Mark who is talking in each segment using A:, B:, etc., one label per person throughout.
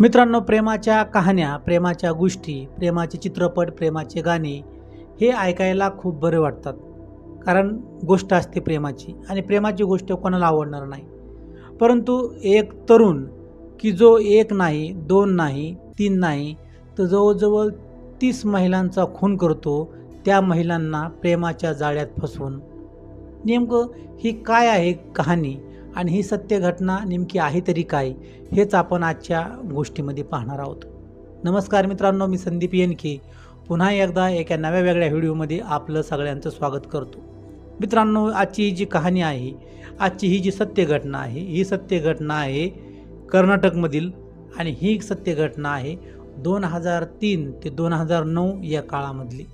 A: मित्रांनो प्रेमाच्या कहाण्या प्रेमाच्या गोष्टी प्रेमाचे चित्रपट प्रेमाचे गाणे हे ऐकायला खूप बरे वाटतात. कारण गोष्ट असते प्रेमाची आणि प्रेमाची गोष्ट कोणाला आवडणार नाही. परंतु एक तरुण की जो एक नाही दोन नाही तीन नाही तर जवळजवळ तीस महिलांचा खून करतो त्या महिलांना प्रेमाच्या जाळ्यात फसवून. नेमकं ही काय आहे कहाणी? आणि ही सत्य घटना नेमकी आहे तरी काय हेच आपण आजच्या गोष्टीमध्ये पाहणार आहोत. नमस्कार मित्रांनो मी संदीप येनके पुन्हा एकदा एका नव्या वेगळ्या व्हिडिओमध्ये आपलं सगळ्यांचं स्वागत करतो. मित्रांनो आजची ही जी कहाणी आहे आजची ही जी सत्य घटना आहे ही सत्य घटना आहे कर्नाटकमधील आणि ही सत्य घटना आहे दोन हजार तीन ते दोन हजार नऊ या काळामधली.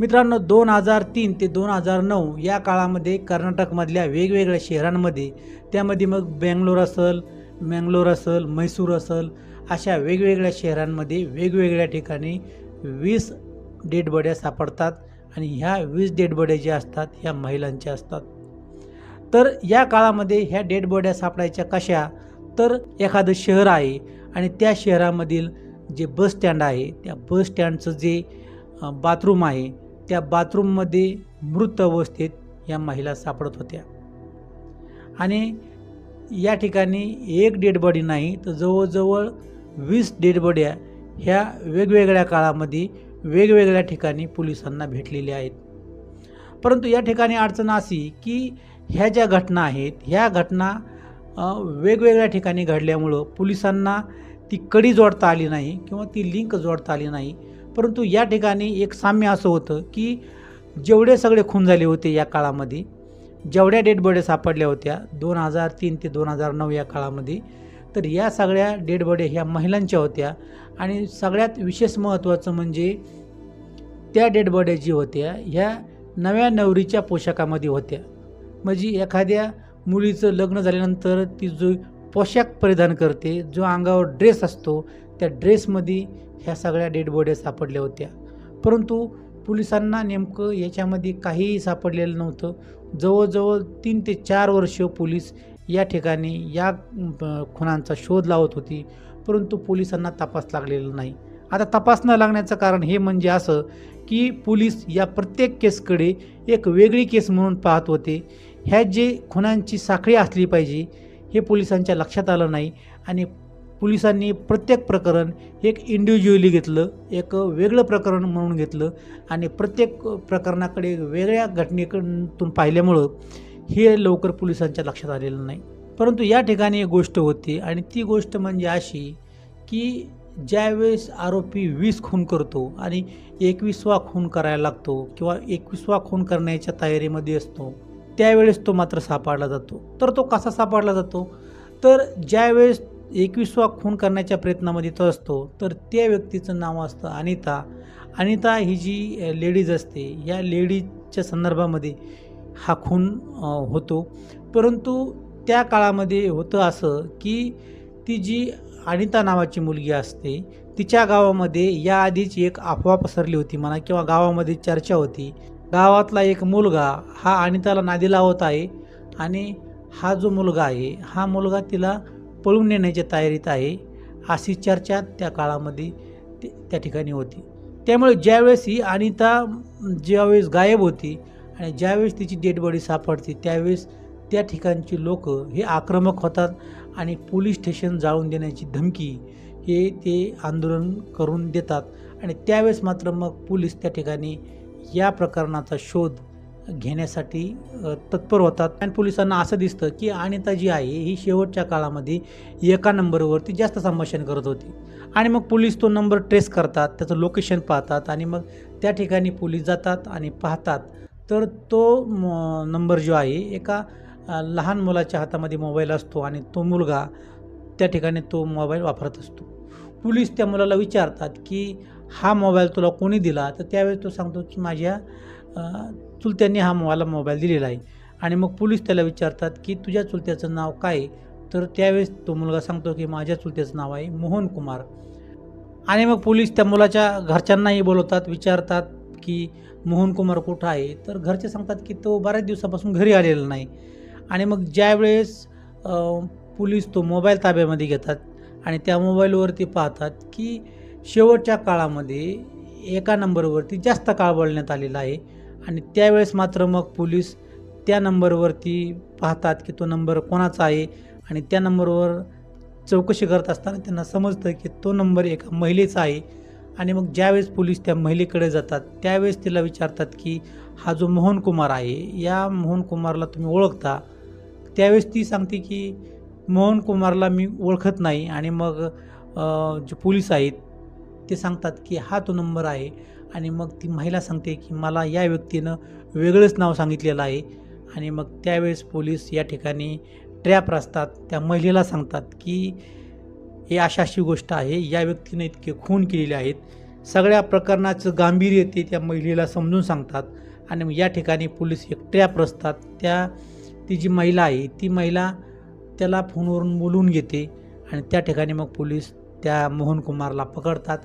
A: मित्रांनो दोन हजार तीन ते दोन हजार नऊ या काळामध्ये कर्नाटकमधल्या वेगवेगळ्या शहरांमध्ये त्यामध्ये मग बेंगलोर असेल मँगलोर असेल म्हैसूर असेल अशा वेगवेगळ्या शहरांमध्ये वेगवेगळ्या ठिकाणी वीस डेडबड्या सापडतात आणि ह्या वीस डेडबड्या ज्या असतात ह्या महिलांच्या असतात. तर या काळामध्ये ह्या डेडबड्या सापडायच्या कशा? तर एखादं शहर आहे आणि त्या शहरामधील जे बस स्टँड आहे त्या बस स्टँडचं जे बाथरूम आहे त्या बाथरूममध्ये मृत अवस्थेत या महिला सापडत होत्या. आणि या ठिकाणी एक डेड बॉडी नाही तर जवळजवळ वीस डेड बॉड्या ह्या वेगवेगळ्या काळामध्ये वेगवेगळ्या ठिकाणी पोलिसांना भेटलेल्या आहेत. परंतु या ठिकाणी अडचण अशी की ह्या ज्या घटना आहेत ह्या घटना वेगवेगळ्या ठिकाणी घडल्यामुळं पोलिसांना ती कडी जोडता आली नाही किंवा ती लिंक जोडता आली नाही. परंतु या ठिकाणी एक साम्य असं होतं की जेवढे सगळे खून झाले होते या काळामध्ये जेवढ्या डेड बॉडी सापडल्या होत्या दोन हजार तीन ते दोन हजार नऊ या काळामध्ये तर या सगळ्या डेड बॉडी ह्या महिलांच्या होत्या. आणि सगळ्यात विशेष महत्त्वाचं म्हणजे त्या डेड बॉड्या जी होत्या ह्या नव्या नवरीच्या पोशाखामध्ये होत्या. म्हणजे एखाद्या मुलीचं लग्न झाल्यानंतर ती जो पोशाख परिधान करते जो अंगावर ड्रेस असतो त्या ड्रेसमध्ये ह्या सगळ्या डेड बॉड्या सापडल्या होत्या. परंतु पोलिसांना नेमकं याच्यामध्ये काहीही सापडलेलं नव्हतं. जवळजवळ तीन ते चार वर्ष पोलीस या ठिकाणी या खुनांचा शोध लावत होती. परंतु पोलिसांना तपास लागलेला नाही. आता तपास न लागण्याचं कारण हे म्हणजे असं की पोलीस या प्रत्येक केसकडे एक वेगळी केस म्हणून पाहत होते. ह्या जे खुनांची साखळी असली पाहिजे हे पोलिसांच्या लक्षात आलं नाही आणि पोलिसांनी प्रत्येक प्रकरण एक इंडिव्हिज्युअली घेतलं एक वेगळं प्रकरण म्हणून घेतलं आणि प्रत्येक प्रकरणाकडे वेगळ्या घटनेकडून पाहिल्यामुळं हे लवकर पोलिसांच्या लक्षात आलेलं नाही. परंतु या ठिकाणी एक गोष्ट होती आणि ती गोष्ट म्हणजे अशी की ज्यावेळेस आरोपी वीस खून करतो आणि एकवीसवा खून करायला लागतो किंवा एकवीसवा खून करण्याच्या तयारीमध्ये असतो त्यावेळेस तो मात्र सापडला जातो. तर तो कसा सापडला जातो? तर ज्यावेळेस एकवीसवा खून करण्याच्या प्रयत्नामध्ये तो असतो. तर त्या व्यक्तीचं नाव असतं अनिता. अनिता ही जी लेडीज असते या लेडीजच्या संदर्भामध्ये हा खून होतो. परंतु त्या काळामध्ये होतं असं की ती जी अनिता नावाची मुलगी असते तिच्या गावामध्ये याआधीच एक अफवा पसरली होती म्हणा किंवा गावामध्ये चर्चा होती. गावातला एक मुलगा हा अनिताला नादी लावत आहे आणि हा जो मुलगा आहे हा मुलगा तिला पळून नेण्याच्या तयारीत आहे अशी चर्चा त्या काळामध्ये ते- त्या ठिकाणी होती. त्यामुळे ज्यावेळेस ही अनिता ज्यावेळेस गायब होती आणि ज्यावेळेस तिची डेड बॉडी सापडते त्यावेळेस त्या ठिकाणची लोक हे आक्रमक होतात आणि पोलीस स्टेशन जाळून देण्याची धमकी हे ते आंदोलन करून देतात. आणि त्यावेळेस मात्र मग पोलीस त्या ठिकाणी या प्रकरणाचा शोध घेण्यासाठी तत्पर होतात. आणि पोलिसांना असं दिसतं की अनिता जी आहे ही शेवटच्या काळामध्ये एका नंबरवरती जास्त संभाषण करत होती. आणि मग पोलीस तो नंबर ट्रेस करतात त्याचं लोकेशन पाहतात आणि मग त्या ठिकाणी पोलीस जातात आणि पाहतात. तर तो म- नंबर जो आहे एका लहान मुलाच्या हातामध्ये मोबाईल असतो आणि तो मुलगा त्या ठिकाणी तो मोबाईल वापरत असतो. पोलीस त्या मुलाला विचारतात की हा मोबाईल तुला कोणी दिला? तर त्यावेळेस तो सांगतो की माझ्या चुलत्यांनी हा मला मोबाईल दिलेला आहे. आणि मग पोलीस त्याला विचारतात की तुझ्या चुलत्याचं नाव काय तर त्यावेळेस तो मुलगा सांगतो की माझ्या चुलत्याचं नाव आहे मोहन कुमार. आणि मग पोलीस त्या मुलाच्या घरच्यांनाही बोलवतात विचारतात की मोहन कुमार कुठं आहे? तर घरचे सांगतात की तो बऱ्याच दिवसापासून घरी आलेला नाही. आणि मग ज्यावेळेस पोलीस तो मोबाईल ताब्यामध्ये घेतात आणि त्या मोबाईलवरती पाहतात की शेवटच्या काळामध्ये एका नंबरवरती जास्त काळ बोलण्यात आलेला आहे. आणि त्यावेळेस मात्र मग पोलीस त्या नंबरवरती पाहतात की तो नंबर कोणाचा आहे आणि त्या नंबरवर चौकशी करत असताना त्यांना समजतं की तो नंबर एका महिलेचा आहे. आणि मग ज्यावेळेस पोलीस त्या महिलेकडे जातात त्यावेळेस तिला विचारतात की हा जो मोहन कुमार आहे या मोहन कुमारला तुम्ही ओळखता? त्यावेळेस ती सांगते की मोहन कुमारला मी ओळखत नाही आणि मग जे पोलीस आहेत ते सांगतात की हा तो नंबर आहे. आणि मग ती महिला सांगते की मला या व्यक्तीनं वेगळंच नाव सांगितलेलं आहे. आणि मग त्यावेळेस पोलीस या ठिकाणी ट्रॅप रचतात त्या महिलेला सांगतात की हे अशा अशी गोष्ट आहे. या व्यक्तीने इतके खून केलेले आहेत. सगळ्या प्रकरणाचं गांभीर्य ते त्या महिलेला समजून सांगतात. आणि मग या ठिकाणी पोलीस एक ट्रॅप रचतात. त्या ती जी महिला आहे ती महिला त्याला फोनवरून बोलवून घेते. आणि त्या ठिकाणी मग पोलीस त्या मोहन कुमारला पकडतात.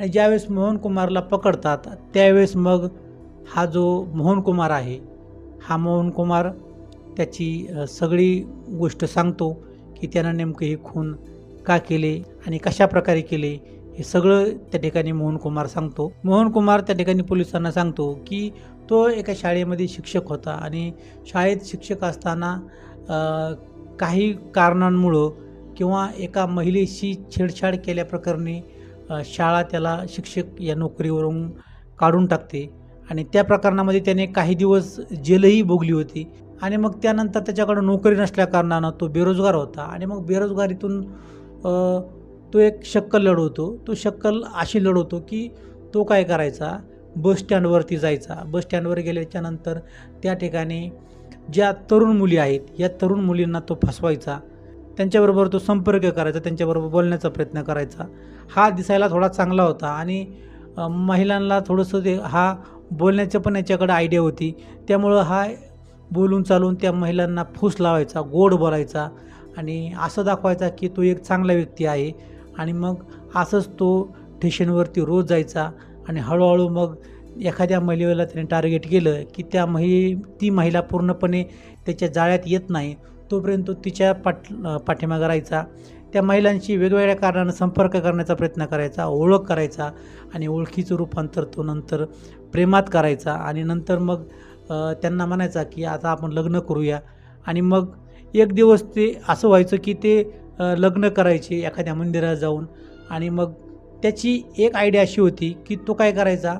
A: आणि ज्यावेळेस मोहन कुमारला पकडतात त्यावेळेस मग हा जो मोहन कुमार आहे हा मोहन कुमार त्याची सगळी गोष्ट सांगतो की त्यानं नेमकं हे खून का केले आणि कशा प्रकारे केले हे सगळं त्या ठिकाणी मोहन कुमार सांगतो. मोहन कुमार त्या ठिकाणी पोलिसांना सांगतो की तो एका शाळेमध्ये शिक्षक होता आणि शाळेत शिक्षक असताना काही कारणांमुळं किंवा एका महिलेशी छेडछाड केल्याप्रकरणी शाळा त्याला शिक्षक या नोकरीवरून काढून टाकते. आणि त्या प्रकरणामध्ये त्याने काही दिवस जेलही भोगली होती. आणि मग त्यानंतर त्याच्याकडं नोकरी नसल्याकारणानं तो बेरोजगार होता. आणि मग बेरोजगारीतून तो एक शक्कल लढवतो. तो शक्कल अशी लढवतो की तो काय करायचा? बस स्टँडवरती जायचा. बस स्टँडवर गेल्याच्यानंतर त्या ठिकाणी ज्या तरुण मुली आहेत या तरुण मुलींना तो फसवायचा. त्यांच्याबरोबर तो संपर्क करायचा त्यांच्याबरोबर बोलण्याचा प्रयत्न करायचा. हा दिसायला थोडा चांगला होता आणि महिलांना थोडंसं ते हा बोलण्याचं पण याच्याकडे आयडिया होती. त्यामुळं हा बोलून चालून त्या महिलांना फूस लावायचा गोड बोलायचा आणि असं दाखवायचा की तो एक चांगला व्यक्ती आहे आणि मग असंच तो स्टेशनवरती रोज जायचा आणि हळूहळू मग एखाद्या महिलेला त्याने टार्गेट केलं की त्या महि ती महिला पूर्णपणे त्याच्या जाळ्यात येत नाही. तोपर्यंत तो तिच्या पाठ पाठीमागं राहायचा. त्या महिलांशी वेगवेगळ्या कारणानं संपर्क करण्याचा प्रयत्न करायचा ओळख करायचा आणि ओळखीचं रूपांतर तो नंतर प्रेमात करायचा आणि नंतर मग त्यांना म्हणायचा की आता आपण लग्न करूया. आणि मग एक दिवस ते असं व्हायचं की ते लग्न करायचे एखाद्या मंदिरात जाऊन. आणि मग त्याची एक आयडिया अशी होती की तो काय करायचा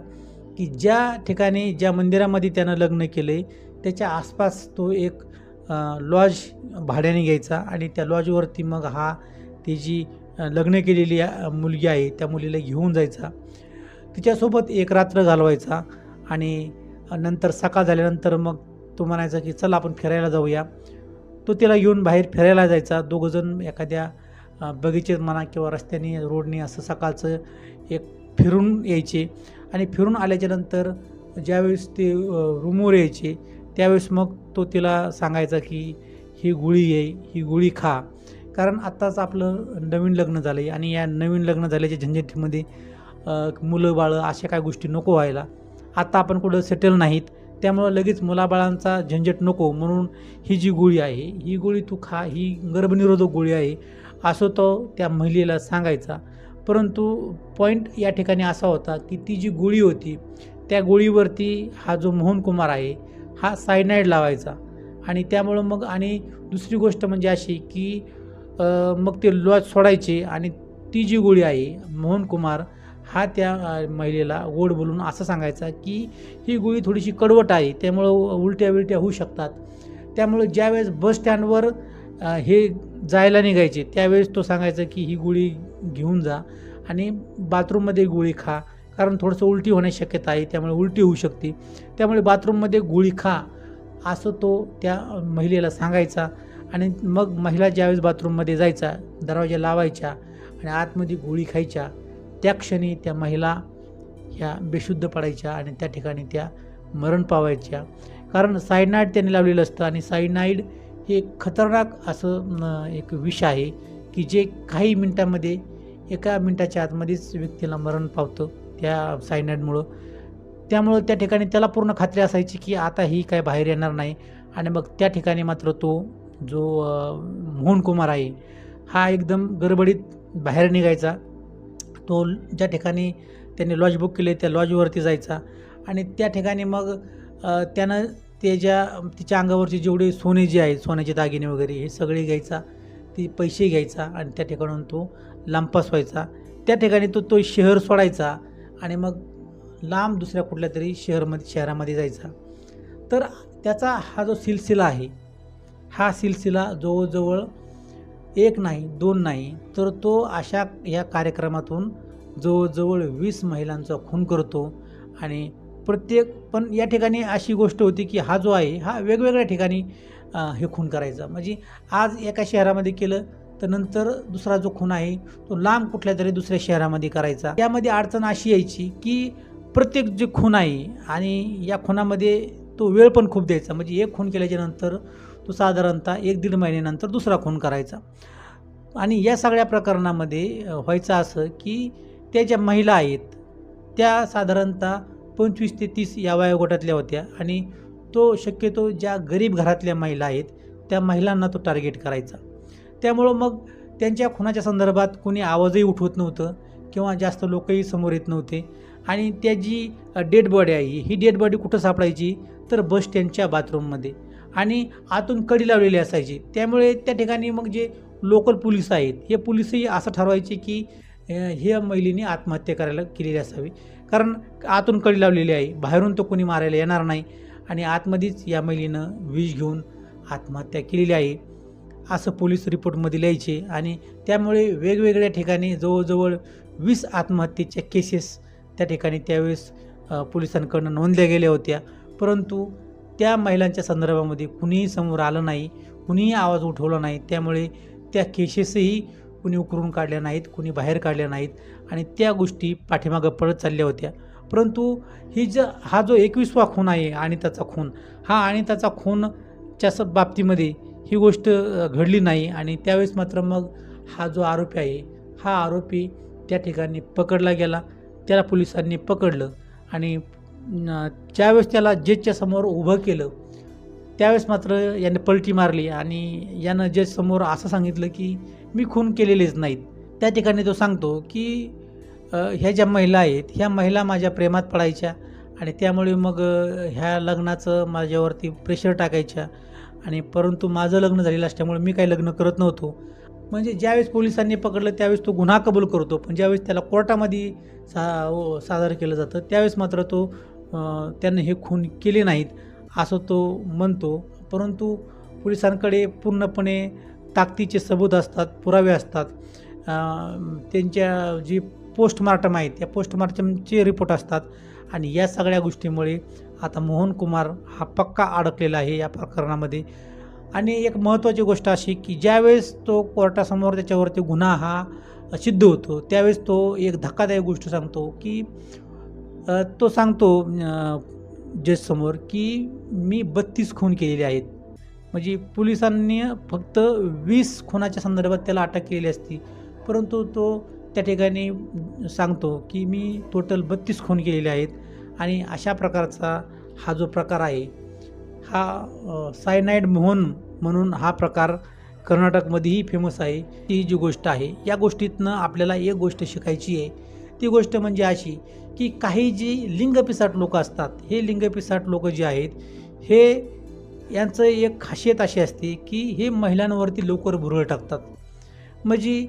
A: की ज्या ठिकाणी ज्या मंदिरामध्ये त्यानं लग्न केलं आहे त्याच्या आसपास तो एक लॉज भाड्याने घ्यायचा आणि त्या लॉजवरती मग हा ती जी लग्न केलेली मुलगी आहे त्या मुलीला घेऊन जायचा. तिच्यासोबत एक रात्र घालवायचा आणि नंतर सकाळ झाल्यानंतर मग तो म्हणायचा की चला आपण फिरायला जाऊया. तो तिला घेऊन बाहेर फिरायला जायचा. दोघंजण एखाद्या बगीचेत म्हणा किंवा रस्त्याने रोडने असं सकाळचं एक फिरून यायचे. आणि फिरून आल्याच्यानंतर ज्यावेळेस ते रूमवर यायचे त्यावेळेस मग तो तिला सांगायचा की ही गुळी आहे ही गुळी खा. कारण आत्ताच आपलं नवीन लग्न झालं आहे आणि या नवीन लग्न झाल्याच्या झंझटीमध्ये मुलं बाळं अशा काय गोष्टी नको व्हायला. आता आपण कुठं सेटल नाहीत त्यामुळं लगेच मुलाबाळांचा झंझट नको. म्हणून ही जी गोळी आहे ही गोळी तू खा ही गर्भनिरोधक गोळी आहे असं तो त्या महिलेला सांगायचा. परंतु पॉईंट या ठिकाणी असा होता की ती जी गोळी होती त्या गोळीवरती हा जो मोहन कुमार आहे हा सायनाईड लावायचा. आणि त्यामुळं मग आणि दुसरी गोष्ट म्हणजे अशी की मग ते लॉज सोडायचे आणि ती जी गोळी आहे मोहन कुमार हा त्या महिलेला गोड बोलून असं सांगायचा की ही गोळी थोडीशी कडवट आहे त्यामुळं उलट्या बिलट्या होऊ शकतात. त्यामुळं ज्यावेळेस बस स्टँडवर हे जायला निघायचे त्यावेळेस तो सांगायचा की ही गोळी घेऊन जा आणि बाथरूममध्ये गोळी खा. कारण थोडंसं उलटी होण्याची शक्यता आहे त्यामुळे उलटी होऊ शकते. त्यामुळे बाथरूममध्ये गोळी खा असं तो त्या महिलेला सांगायचा आणि मग महिला ज्यावेळेस बाथरूममध्ये जायचा दरवाजा लावायच्या आणि आतमध्ये गोळी खायच्या त्या क्षणी त्या महिला ह्या बेशुद्ध पडायच्या आणि त्या ठिकाणी त्या मरण पावायच्या. कारण सायनाईड त्याने लावलेलं असतं आणि सायनाईड हे एक खतरनाक असं एक विष आहे की जे काही मिनटामध्ये एका मिनटाच्या आतमध्येच व्यक्तीला मरण पावतं. त्या सायनाईडमुळं त्यामुळं त्या ठिकाणी त्याला पूर्ण खात्री असायची की आता ही काय बाहेर येणार नाही. आणि मग त्या ठिकाणी मात्र तो जो मोहन कुमार आहे हा एकदम गडबडीत बाहेर निघायचा. तो ज्या ठिकाणी त्यांनी लॉज बुक केले त्या लॉजवरती जायचा. आणि त्या ठिकाणी मग त्यानं त्यानं त्याच्या तिच्या अंगावरची जेवढे सोने जे आहे सोन्याचे दागिने वगैरे हे सगळे घ्यायचा. ती पैसे घ्यायचा आणि त्या ठिकाणून तो लांबपास व्हायचा. त्या ठिकाणी तो तो शहर सोडायचा. आणि मग लांब दुसऱ्या कुठल्या तरी शहरमध्ये शहरामध्ये जायचा. तर त्याचा हा जो सिलसिला आहे हा सिलसिला जवळजवळ एक नाही दोन नाही तर तो अशा या कार्यक्रमातून जवळजवळ वीस महिलांचा खून करतो. आणि प्रत्येक पण या ठिकाणी अशी गोष्ट होती की हा जो आहे हा वेगवेगळ्या ठिकाणी हे खून करायचा. म्हणजे आज एका शहरामध्ये केलं तर नंतर दुसरा जो खून आहे तो लांब कुठल्या तरी दुसऱ्या शहरामध्ये करायचा. त्यामध्ये अडचण अशी यायची की प्रत्येक जे खून आहे आणि या खुनामध्ये तो वेळ पण खूप द्यायचा. म्हणजे एक खून केल्याच्यानंतर तो साधारणतः एक दीड महिन्यानंतर दुसरा खून करायचा. आणि या सगळ्या प्रकरणामध्ये व्हायचं असं की त्या ज्या महिला आहेत त्या साधारणतः पंचवीस ते तीस या वयोगटातल्या होत्या आणि तो शक्यतो ज्या गरीब घरातल्या महिला आहेत त्या महिलांना तो टार्गेट करायचा. त्यामुळं मग त्यांच्या खुनाच्या संदर्भात कोणी आवाजही उठवत नव्हतं किंवा जास्त लोकही समोर येत नव्हते. आणि त्या जी डेड बॉडी आहे ही डेड बॉडी कुठं सापडायची? तर बस स्टँडच्या बाथरूममध्ये. आणि आतून कडी लावलेली असायची. त्यामुळे त्या ठिकाणी मग जे लोकल पोलीस आहेत हे पोलीसही असं ठरवायचे की ह्या महिलेने आत्महत्या करायला केलेली असावी. कारण आतून कडी लावलेली आहे बाहेरून तो कोणी मारायला येणार नाही. आणि आतमध्येच या महिलेनं विष घेऊन आत्महत्या केलेली आहे. असं पोलीस रिपोर्टमध्ये लिहायचे आणि त्यामुळे वेगवेगळ्या ठिकाणी जवळजवळ वीस आत्महत्येच्या केसेस त्या ठिकाणी त्यावेळेस पोलिसांकडनं नोंदल्या गेल्या होत्या. परंतु त्या महिलांच्या संदर्भामध्ये कुणीही समोर आलं नाही कुणीही आवाज उठवला नाही. त्यामुळे त्या केसेसही कुणी उकरून काढल्या नाहीत कुणी बाहेर काढल्या नाहीत आणि त्या गोष्टी पाठीमागं पडत चालल्या होत्या. परंतु ही ज हा जो एकविसवा खून आहे आणि त्याचा खून हा आणि त्याचा खूनच्या स बाबतीमध्ये ही गोष्ट घडली नाही आणि त्यावेळेस मात्र मग हा जो आरोपी आहे हा आरोपी त्या ठिकाणी पकडला गेला. त्याला पोलिसांनी पकडलं आणि ज्यावेळेस त्याला जजच्या समोर उभं केलं त्यावेळेस मात्र याने पलटी मारली आणि यानं जजसमोर असं सांगितलं की मी खून केलेलेच नाहीत. त्या ठिकाणी तो सांगतो की ह्या ज्या महिला आहेत ह्या महिला माझ्या प्रेमात पडायच्या आणि त्यामुळे मग ह्या लग्नाचं माझ्यावरती प्रेशर टाकायच्या आणि परंतु माझं लग्न झालेलं असल्यामुळे मी काही लग्न करत नव्हतो. म्हणजे ज्यावेळेस पोलिसांनी पकडलं त्यावेळेस तो गुन्हा कबूल करतो. पण ज्यावेळेस त्याला कोर्टामध्ये सा सादर केलं जातं त्यावेळेस मात्र तो त्यांना हे खून केले नाहीत असं तो म्हणतो. परंतु पोलिसांकडे पूर्णपणे ताकदीचे सबूत असतात पुरावे असतात. त्यांच्या जी पोस्टमार्टम आहेत त्या पोस्टमार्टमचे रिपोर्ट असतात. आणि या सगळ्या गोष्टीमुळे आता मोहन कुमार हा पक्का अडकलेला आहे या प्रकरणामध्ये. आणि एक महत्त्वाची गोष्ट अशी की ज्यावेळेस तो कोर्टासमोर त्याच्यावरती गुन्हा हा सिद्ध होतो त्यावेळेस तो एक धक्कादायक गोष्ट सांगतो की तो सांगतो जजसमोर की मी बत्तीस खून केलेले आहेत. म्हणजे पोलिसांनी फक्त वीस खुनाच्या संदर्भात त्याला अटक केलेली असती परंतु तो त्या ठिकाणी सांगतो की मी टोटल बत्तीस खून केलेले आहेत आणि अशा प्रकारचा हा जो प्रकार आहे हा सायनाईड मोहन म्हणून हा प्रकार कर्नाटकमध्येही फेमस आहे. ती जी गोष्ट आहे या गोष्टीतनं आपल्याला एक गोष्ट शिकायची आहे. ती गोष्ट म्हणजे अशी की काही जी लिंगपिसाट लोक असतात हे लिंगपिसाट लोक जे आहेत हे यांचं एक खासियत अशी असते की हे महिलांवरती लवकर भुरळ टाकतात. म्हणजे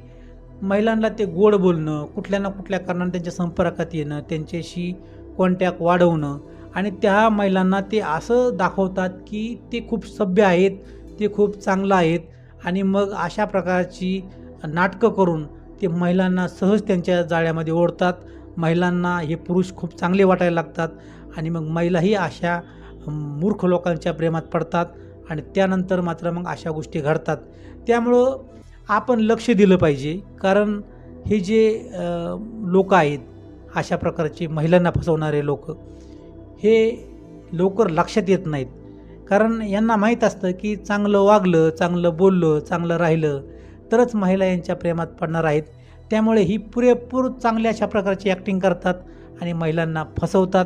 A: महिलांना ते गोड बोलणं कुठल्या ना कुठल्या कारणाने त्यांच्या संपर्कात येणं त्यांच्याशी कॉन्टॅक्ट वाढवणं आणि त्या महिलांना ते असं दाखवतात की ते खूप सभ्य आहेत ते खूप चांगलं आहेत आणि मग अशा प्रकारची नाटकं करून ते महिलांना सहज त्यांच्या जाळ्यामध्ये ओढतात. महिलांना हे पुरुष खूप चांगले वाटायला लागतात आणि मग महिलाही अशा मूर्ख लोकांच्या प्रेमात पडतात आणि त्यानंतर मात्र मग अशा गोष्टी घडतात. त्यामुळं आपण लक्ष दिलं पाहिजे. कारण हे जे लोक आहेत अशा प्रकारचे महिलांना फसवणारे लोक हे लवकर लक्षात येत नाहीत. कारण यांना माहीत असतं की चांगलं वागलं चांगलं बोललं चांगलं राहिलं तरच महिला यांच्या प्रेमात पडणार आहेत. त्यामुळे ही पुरेपूर चांगल्या अशा प्रकारची ॲक्टिंग करतात आणि महिलांना फसवतात.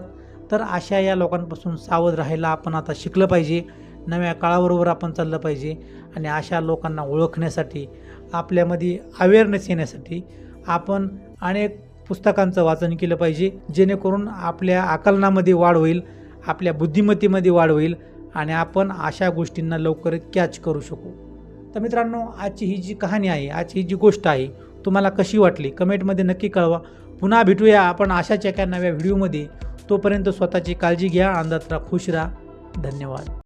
A: तर अशा या लोकांपासून सावध राहायला आपण आता शिकलं पाहिजे. नव्या काळाबरोबर आपण चाललं पाहिजे आणि अशा लोकांना ओळखण्यासाठी आपल्यामध्ये अवेअरनेस येण्यासाठी आपण अनेक पुस्तकांचं वाचन केलं पाहिजे जेणेकरून आपल्या आकलनामध्ये वाढ होईल आपल्या बुद्धिमत्तेमध्ये वाढ होईल आणि आपण अशा गोष्टींना लवकर कॅच करू शकू. तर मित्रांनो आजची ही जी कहाणी आहे आजची ही जी गोष्ट आहे तुम्हाला कशी वाटली? कमेंटमध्ये नक्की कळवा. पुन्हा भेटूया आपण अशाच एका नव्या व्हिडिओमध्ये तोपर्यंत स्वतःची काळजी घ्या अंदात राहा खुश राहा. धन्यवाद.